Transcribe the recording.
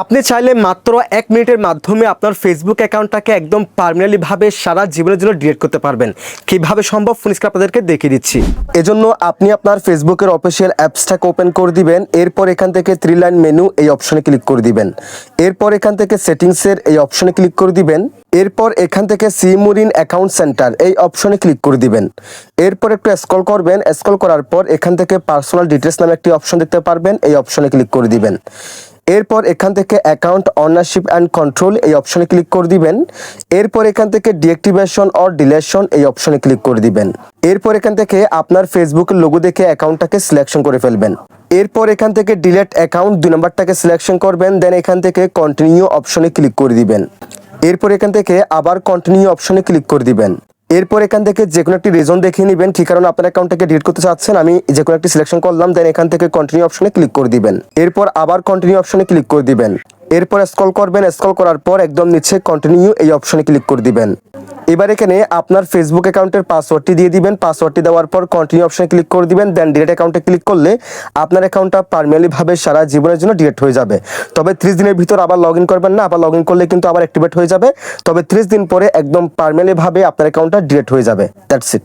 আপনি চাইলে মাত্র এক মিনিটের মাধ্যমে আপনার ফেসবুক অ্যাকাউন্টটাকে একদম পার্মানেন্টলি ভাবে সারা জীবনের জন্য ডিলিট করতে পারবেন। কীভাবে সম্ভব? ফোনিসকে আপনাদেরকে দেখিয়ে দিচ্ছি। এজন্য আপনি আপনার ফেসবুকের অফিসিয়াল অ্যাপসটাকে ওপেন করে দিবেন, এরপর এখান থেকে থ্রি লাইন মেনু এই অপশনে ক্লিক করে দিবেন। এরপর এখান থেকে সেটিংসের এই অপশনে ক্লিক করে দিবেন। এরপর এখান থেকে সিমুরিন অ্যাকাউন্ট সেন্টার এই অপশনে ক্লিক করে দিবেন। এরপর একটু স্ক্রল করবেন স্ক্রল করার পর এখান থেকে পার্সোনাল ডিটেলস নামে একটি অপশন দেখতে পারবেন, এই অপশনে ক্লিক করে দিবেন। এরপর এখান থেকে অ্যাকাউন্ট অনারশিপ অ্যান্ড কন্ট্রোল এই অপশনে ক্লিক করে দিবেন। এরপর এখান থেকে ডিঅ্যাক্টিভেশন অর ডিলেশন এই অপশনে ক্লিক করে দিবেন। এরপর এখান থেকে আপনার ফেসবুকের লোগো দেখে অ্যাকাউন্টটাকে সিলেকশন করে ফেলবেন। এরপর এখান থেকে ডিলেট অ্যাকাউন্ট দুই নম্বরটাকে সিলেকশন করবেন দেন এখান থেকে কন্টিনিউ অপশনে ক্লিক করে দিবেন। এরপর এখান থেকে আবার কন্টিনিউ অপশনে ক্লিক করে দিবেন। এরপর এখান থেকে যে কোনো একটি রিজন দেখিয়ে নেবেন, কি কারণে আপনার অ্যাকাউন্টটাকে ডিলিট করতে চাচ্ছেন, আমি যে কোনো একটি সিলেকশন করলাম দেন এখান থেকে কন্টিনিউ অপশনে ক্লিক করে দিবেন। এরপর আবার কন্টিনিউ অপশনে ক্লিক করে দিবেন। এরপর স্ক্রল করবেন স্ক্রল করার পর একদম নিচে কন্টিনিউ এই অপশনে ক্লিক করে দিবেন। এবার এখানে আপনার ফেসবুক অ্যাকাউন্টের পাসওয়ার্ডটি দিয়ে দিবেন। পাসওয়ার্ডটি দেওয়ার পর কন্টিনিউ অপশানে ক্লিক করে দিবেন। দেন ডিলেট অ্যাকাউন্টে ক্লিক করলে আপনার অ্যাকাউন্টটা পারমানেন্টলিভাবে সারা জীবনের জন্য ডিলেট হয়ে যাবে। তবে ত্রিশ দিনের ভিতর আবার লগ করবেন না। আবার লগ করলে কিন্তু আবার অ্যাক্টিভেট হয়ে যাবে। তবে ত্রিশ দিন পরে একদম পারমানেন্টলিভাবে আপনার অ্যাকাউন্টটা ডিলেট হয়ে যাবে। That's it